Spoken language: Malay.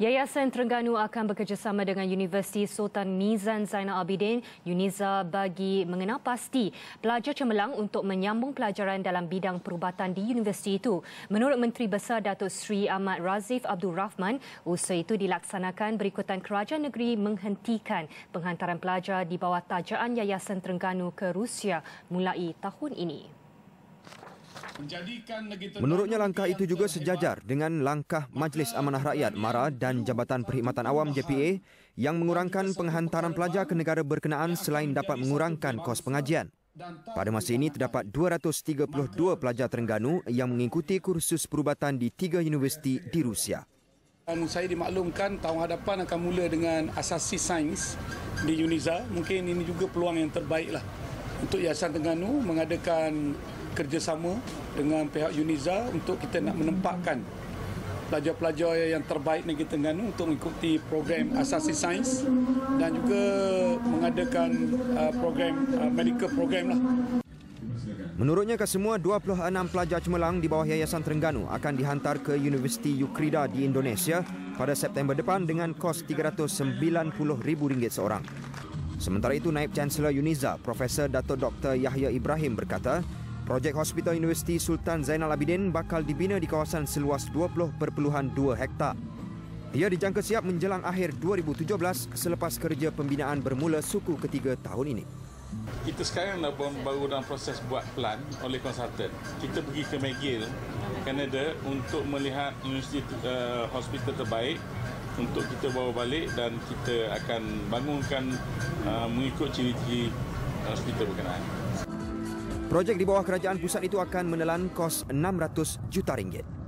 Yayasan Terengganu akan bekerjasama dengan Universiti Sultan Nizam Zainal Abidin UNIZA bagi mengenal pasti pelajar cemerlang untuk menyambung pelajaran dalam bidang perubatan di universiti itu. Menurut Menteri Besar Datuk Seri Ahmad Razif Abdul Rahman, usaha itu dilaksanakan berikutan kerajaan negeri menghentikan penghantaran pelajar di bawah tajaan Yayasan Terengganu ke Rusia mulai tahun ini. Menurutnya langkah itu juga sejajar dengan langkah Majlis Amanah Rakyat MARA dan Jabatan Perkhidmatan Awam JPA yang mengurangkan penghantaran pelajar ke negara berkenaan selain dapat mengurangkan kos pengajian. Pada masa ini terdapat 232 pelajar Terengganu yang mengikuti kursus perubatan di tiga universiti di Rusia. Dan saya dimaklumkan tahun hadapan akan mula dengan asasi sains di UNIZA. Mungkin ini juga peluang yang terbaiklah untuk Yayasan Terengganu mengadakan kerjasama dengan pihak UNIZA untuk kita nak menempatkan pelajar-pelajar yang terbaik negeri Terengganu untuk mengikuti program asasi sains dan juga mengadakan uh, program uh, medical program lah. Menurutnya kesemua 26 pelajar cemerlang di bawah Yayasan Terengganu akan dihantar ke Universiti Ukrida di Indonesia pada September depan dengan kos RM390,000 seorang. Sementara itu, Naib Chancellor UNIZA, Profesor Dato' Dr. Yahya Ibrahim berkata, Projek Hospital Universiti Sultan Zainal Abidin bakal dibina di kawasan seluas 20.2 hektar. Ia dijangka siap menjelang akhir 2017 selepas kerja pembinaan bermula suku ketiga tahun ini. Kita sekarang dah baru dalam proses buat plan oleh konsultan. Kita pergi ke McGill, Canada untuk melihat universiti uh, hospital terbaik untuk kita bawa balik dan kita akan bangunkan uh, mengikut ciri-ciri hospital berkenaan. Projek di bawah kerajaan pusat itu akan menelan kos 600 juta ringgit.